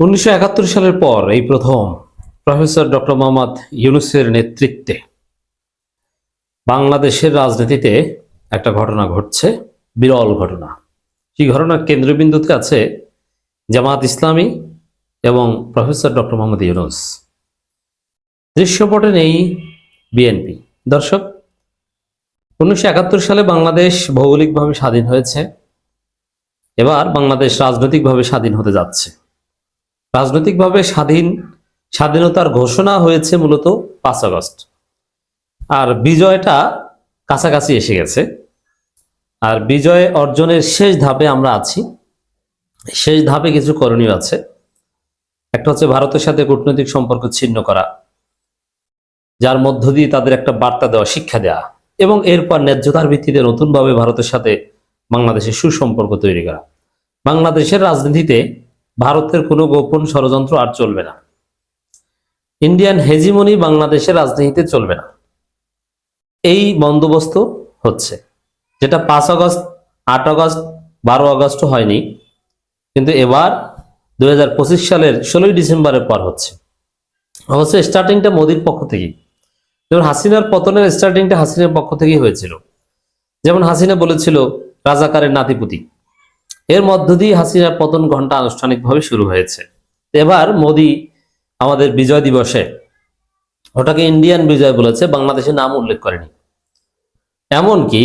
উনিশশো একাত্তর সালের পর এই প্রথম প্রফেসর ডক্টর মোহাম্মদ ইউনুসের নেতৃত্বে বাংলাদেশের রাজনীতিতে একটা ঘটনা ঘটছে, বিরল ঘটনা। সেই ঘটনার কেন্দ্রবিন্দুতে আছে জামাত ইসলামী এবং প্রফেসর ডক্টর মোহাম্মদ ইউনুস। দৃশ্যপটে নেই বিএনপি। দর্শক, উনিশশো একাত্তর সালে বাংলাদেশ ভৌগোলিকভাবে স্বাধীন হয়েছে। এবার বাংলাদেশ রাজনৈতিকভাবে স্বাধীন হতে যাচ্ছে। রাজনৈতিকভাবে স্বাধীন স্বাধীনতার ঘোষণা হয়েছে মূলত পাঁচ আগস্ট। আর বিজয়টা কাছাকাছি এসে গেছে। আর বিজয় অর্জনের শেষ ধাপে আমরা আছি। শেষ ধাপে কিছু করণীয় আছে। একটা হচ্ছে ভারতের সাথে কূটনৈতিক সম্পর্ক ছিন্ন করা, যার মধ্য দিয়ে তাদের একটা বার্তা দেওয়া, শিক্ষা দেওয়া, এবং এরপর ন্যায্যতার ভিত্তিতে নতুনভাবে ভারতের সাথে বাংলাদেশের সুসম্পর্ক তৈরি করা। বাংলাদেশের রাজনীতিতে ভারতের কোনো গোপন ষড়যন্ত্র আর চলবে না। ইন্ডিয়ান হেজিমনি বাংলাদেশের রাজনীতিতে চলবে না। এই বন্দোবস্ত হচ্ছে, যেটা পাঁচ আগস্ট, আট আগস্ট, বারো আগস্ট হয়নি, কিন্তু এবার দু হাজার পঁচিশ সালের ষোলোই ডিসেম্বরের পর হচ্ছে। অবশ্য স্টার্টিংটা মোদির পক্ষ থেকেই। যেমন হাসিনার পতনের স্টার্টিংটা হাসিনার পক্ষ থেকেই হয়েছিল। যেমন হাসিনা বলেছিল, রাজাকারের নাতিপুতি। এর মধ্য দিয়ে হাসিনার পতন ঘণ্টা আনুষ্ঠানিকভাবে শুরু হয়েছে। এবার মোদি আমাদের বিজয় দিবসে, ওটাকে ইন্ডিয়ান বিজয় বলেছে, বাংলাদেশের নাম উল্লেখ করেনি। এমনকি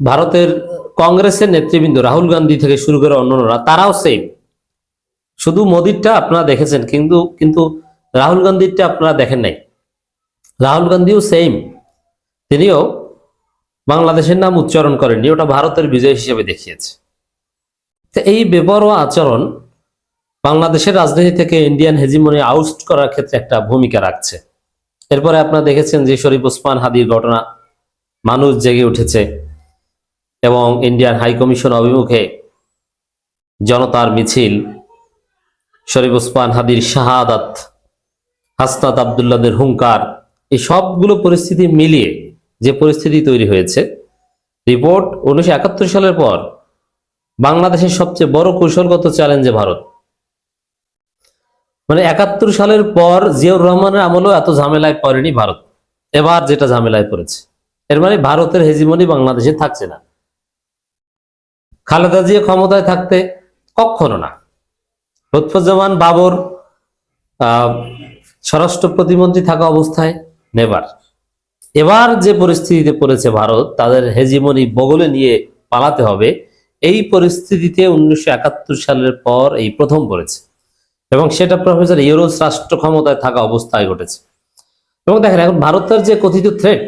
ভারতের কংগ্রেসের নেতৃবৃন্দ রাহুল গান্ধী থেকে শুরু করে অন্যান্যরা, তারাও সেম শুধু মোদিরটা আপনারা দেখেছেন, কিন্তু কিন্তু রাহুল গান্ধীরটা আপনারা দেখেন নাই। রাহুল গান্ধীও সেম তিনিও বাংলাদেশের নাম উচ্চারণ করেননি, ওটা ভারতের বিজয় হিসেবে দেখিয়েছে। তো এই বেপরোয়া আচরণ বাংলাদেশের রাজনীতি থেকে ইন্ডিয়ান হেজিমনি আউট করার ক্ষেত্রে একটা ভূমিকা রাখছে। এরপরে আপনারা দেখেছেন যে শরীফ ওসমান হাদির ঘটনা, মানুষ জেগে উঠেছে এবং ইন্ডিয়ান হাই কমিশন অভিমুখে জনতার মিছিল, শরীফ ওসমান হাদির শাহাদাত, হাসনাত আবদুল্লাদের হুঙ্কার, এই সবগুলো পরিস্থিতি মিলিয়ে যে পরিস্থিতি তৈরি হয়েছে। রিপোর্ট উনিশশো একাত্তর সালের পর বাংলাদেশের সবচেয়ে বড় কৌশলগত চ্যালেঞ্জে ভারত। মানে একাত্তর সালের পর জিয়াউর রহমানের আমলেও এত ঝামেলায় পড়েনি ভারত। এবার যেটা ঝামেলায় পড়েছে এর মানে ভারতের হেজিমনি বাংলাদেশে থাকছে না। খালেদা জিয়া ক্ষমতায় থাকতে কখনো না। লুৎফুজ্জামান বাবর আহ, স্বরাষ্ট্র প্রতিমন্ত্রী থাকা অবস্থায় নেবার এবার যে পরিস্থিতিতে পড়েছে ভারত, তাদের হেজিমনি বগলে নিয়ে পালাতে হবে। এই পরিস্থিতিতে উনিশশো একাত্তর সালের পর এই প্রথম পড়েছে। এবং সেটা প্রফেসর ইউরোস রাষ্ট্র ক্ষমতায় থাকা অবস্থায় ঘটেছে। এবং দেখেন, এখন ভারতের যে কথিত থ্রেট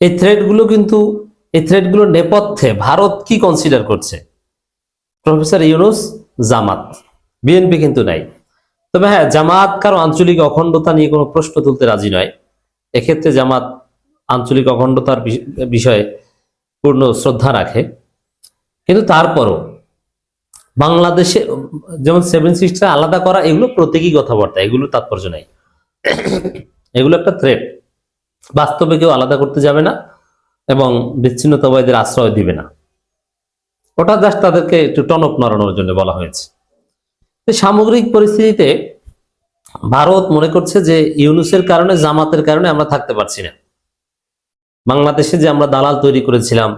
এই থ্রেটগুলো কিন্তু, এই থ্রেটগুলোর নেপথ্যে ভারত কি কনসিডার করছে? প্রফেসর ইউনুস, জামাত। বিএনপি কিন্তু নাই। তবে হ্যাঁ জামাত কারও আঞ্চলিক অখণ্ডতা নিয়ে কোনো প্রশ্ন তুলতে রাজি নয়। এক্ষেত্রে জামাত আঞ্চলিক অখণ্ডতার বিষ- বিষয়ে পূর্ণ শ্রদ্ধা রাখে। কিন্তু তারপরও বাংলাদেশে, যেমন সেভেন সিস্টার আলাদা করা, এগুলো প্রতীকী কথাবার্তা এগুলো তাৎপর্য নাই। এগুলো একটা থ্রেট বাস্তবে কেউ আলাদা করতে যাবে না এবং বিচ্ছিন্নতাবাদীদের আশ্রয় দিবে না। ওটা জাস্ট তাদেরকে একটু টনক নড়ানোর জন্য বলা হয়েছে। সামগ্রিক পরিস্থিতিতে ভারত মনে করছে যে ইউনুসের কারণে, জামাতের কারণে আমরা থাকতে পারছি না। বাংলাদেশে যে আমরা দালাল তৈরি করেছিলাম,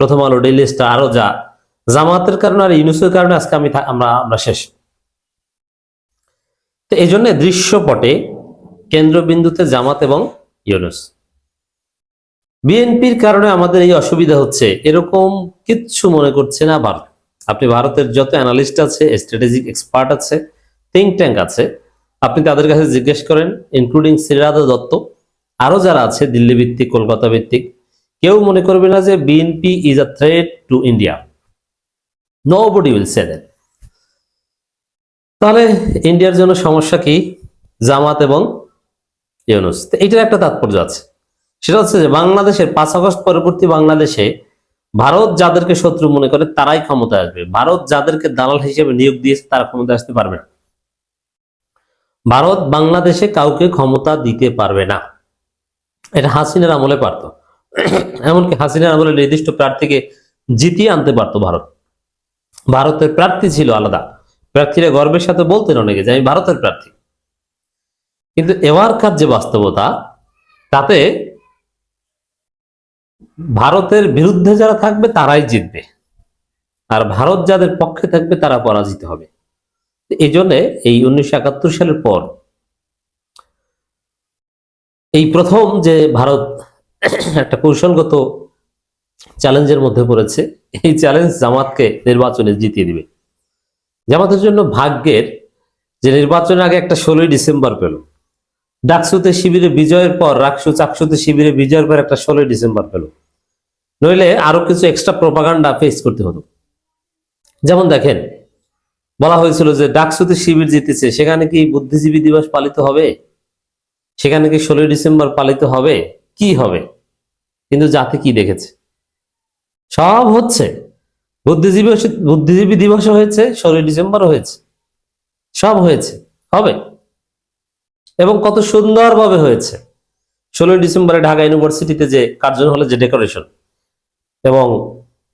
প্রথম আলো ডেইলি স্টার আরও যা, জামাতের কারণে আর ইউনুসের কারণে আজকে আমি আমরা আমরা শেষ। তো এই জন্য দৃশ্যপটে কেন্দ্রবিন্দুতে জামাত এবং ইউনুস। বিএনপির কারণে আমাদের এই অসুবিধা হচ্ছে, এরকম কিচ্ছু মনে করছে না ভারত। আপনি ভারতের যত অ্যানালিস্ট আছে, স্ট্র্যাটেজিক এক্সপার্ট আছে থিঙ্ক ট্যাঙ্ক আছে আপনি তাদের কাছে জিজ্ঞেস করেন ইনক্লুডিং শ্রীরাধা দত্ত, আরও যারা আছে দিল্লি ভিত্তিক কলকাতা ভিত্তিক, কেউ মনে করবে না যে BNP is a threat to India nobody will say that তাহলে ইন্ডিয়ার জন্য সমস্যা কি? জামাত এবং ইউনুস। এটার একটা তাৎপর্য আছে। সেটা হচ্ছে যে বাংলাদেশের পাঁচ আগস্ট পরবর্তী বাংলাদেশে ভারত যাদেরকে শত্রু মনে করে তারাই ক্ষমতায় আসবে। ভারত যাদেরকে দালাল হিসেবে নিয়োগ দিয়েছে তারা ক্ষমতায় আসতে পারবে না। ভারত বাংলাদেশে কাউকে ক্ষমতা দিতে পারবে না। এটা হাসিনার আমলে পারত। এমনকি হাসিনার আমলে নির্দিষ্ট প্রার্থীকে জিতিয়ে আনতে পারতো ভারত। ভারতের প্রার্থী ছিল আলাদা। প্রার্থীরা গর্বের সাথে বলতেন অনেকে যে, আমি ভারতের প্রার্থী। কিন্তু এবারকার যে বাস্তবতা, তাতে ভারতের বিরুদ্ধে যারা থাকবে, তারাই জিতবে। আর ভারত যাদের পক্ষে থাকবে, তারা পরাজিত হবে। এই জন্য এই উনিশশো একাত্তর সালের পর এই প্রথম যে ভারত একটা কৌশলগত চ্যালেঞ্জের মধ্যে পড়েছে, এই চ্যালেঞ্জ জামাতকে নির্বাচনে জিতিয়ে দিবে। জামাতের জন্য ভাগ্যের যে নির্বাচনের আগে একটা ষোলোই ডিসেম্বর পেল। ডাকসুতে শিবিরে বিজয়ের পর, রাকসু চাকসুতে শিবিরে বিজয়ের পর একটা ষোলোই ডিসেম্বর পেল। নইলে আরও কিছু এক্সট্রা প্রপাগান্ডা ফেস করতে হতো। যেমন দেখেন বলা হয়েছিল যে ডাকসুতে শিবির জিতেছে, সেখানে কি বুদ্ধিজীবী দিবস পালিত হবে? সেখানে কি ষোলোই ডিসেম্বর পালিত হবে? কি হবে? কিন্তু জাতি কি দেখেছে? সব হচ্ছে। বুদ্ধিজীবী বুদ্ধিজীবী দিবসও হয়েছে, ষোলোই ডিসেম্বরও হয়েছে। সব হয়েছে, হবে। এবং কত সুন্দরভাবে হয়েছে। ষোলোই ডিসেম্বরে ঢাকা ইউনিভার্সিটিতে যে কার্জন হলে, যে ডেকোরেশন। এবং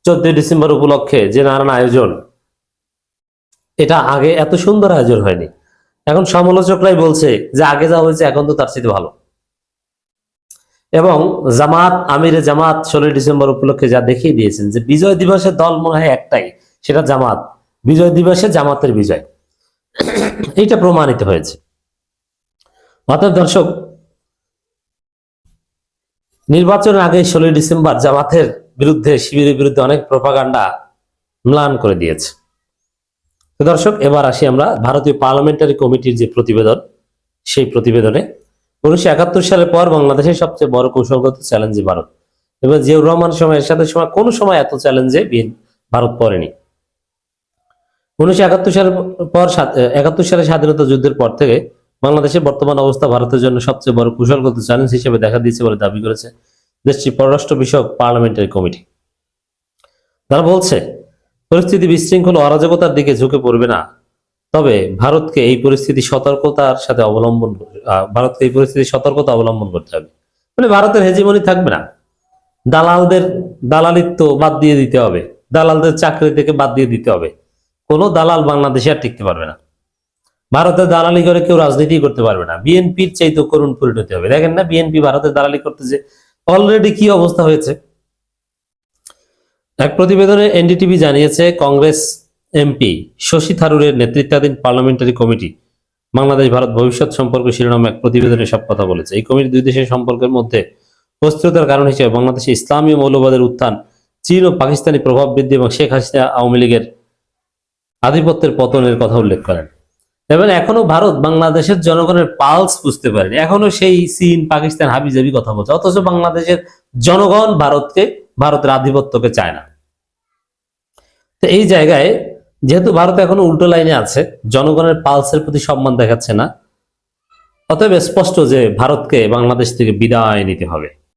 চোদ্দই ডিসেম্বর উপলক্ষে যে নানান আয়োজন এটা আগে এত সুন্দর আয়োজন হয়নি। এখন সমালোচকরাই বলছে যে আগে যা হয়েছে এখন তো তার চেয়ে ভালো। এবং জামাত, আমিরে জামাত ষোলোই ডিসেম্বর উপলক্ষে যা দেখিয়ে দিয়েছেন যে বিজয় দিবসের দল মনে হয় একটাই, সেটা জামাত। বিজয় দিবসে জামাতের বিজয়। এইটা প্রমাণিত হয়েছে। অর্থাৎ দর্শক, নির্বাচনের আগে ষোলোই ডিসেম্বর জামাতের বিরুদ্ধে, শিবিরের বিরুদ্ধে অনেক প্রপাগান্ডা ম্লান করে দিয়েছে। দর্শক, এবার আসি আমরা ভারতীয় পার্লামেন্টারি কমিটির যে প্রতিবেদন, সেই প্রতিবেদনে। উনিশশো একাত্তর সালের পর বাংলাদেশের সবচেয়ে বড় কৌশলগত চ্যালেঞ্জ ভারত। এবং জিয়াউর রহমান সময় এরশাদের সময়, কোনো সময় এত চ্যালেঞ্জে ভারত পড়েনি। উনিশশো একাত্তর সালের পর একাত্তর সালে স্বাধীনতা যুদ্ধের পর থেকে বাংলাদেশের বর্তমান অবস্থা ভারতের জন্য সবচেয়ে বড় কৌশলগত চ্যালেঞ্জ হিসেবে দেখা দিয়েছে বলে দাবি করেছে দেশটির পররাষ্ট্র বিষয়ক পার্লামেন্টারি কমিটি। তারা বলছে পরিস্থিতি বিশৃঙ্খল অরাজকতার দিকে ঝুঁকে পড়বে না। তবে ভারতকে এই পরিস্থিতি সতর্কতার সাথে অবলম্বন ভারতকে এই পরিস্থিতি সতর্কতা অবলম্বন করতে হবে। মানে ভারতের হেজিমনি থাকবে না। দালালদের দালালিত্ব বাদ দিয়ে দিতে হবে। দালালদের চাকরি থেকে বাদ দিয়ে দিতে হবে। কোনো দালাল বাংলাদেশে আর টিকতে পারবে না। ভারতের দালালি করে কেউ রাজনীতি করতে পারবে না। বিএনপির চাইতে করুণ পরিণতি হবে। দেখেন না, বিএনপি ভারতের দালালি করতেছে। অলরেডি কি অবস্থা হয়েছে? এক প্রতিবেদনে এনডিটিভি জানিয়েছে কংগ্রেস এমপি শশী থারুরের নেতৃত্বাধীন পার্লামেন্টারি কমিটি বাংলাদেশ, ভারত ভবিষ্যৎ সম্পর্ক শিরোনামে এক প্রতিবেদনে সব কথা বলেছে। এই কমিটি দুই দেশের সম্পর্কের মধ্যে অস্থিরতার কারণ হিসেবে বাংলাদেশে ইসলামী মৌলবাদের উত্থান, চীন ও পাকিস্তানি প্রভাব বৃদ্ধি এবং শেখ হাসিনা আওয়ামী লীগের আধিপত্যের পতনের কথা উল্লেখ করেন। এবং এখনও ভারত বাংলাদেশের জনগণের পালস বুঝতে পারেনি। এখনও সেই চীন, পাকিস্তান হাবিজাবি কথা বলছে। অথচ বাংলাদেশের জনগণ ভারতকে ভারতের আধিপত্যকে চায় না। তো এই জায়গায় যেহেতু ভারত এখন উল্টো লাইনে আছে, জনগণের পালসের প্রতি সম্মান দেখাচ্ছে না, অতএব স্পষ্ট যে ভারতকে বাংলাদেশ থেকে বিদায় নিতে হবে।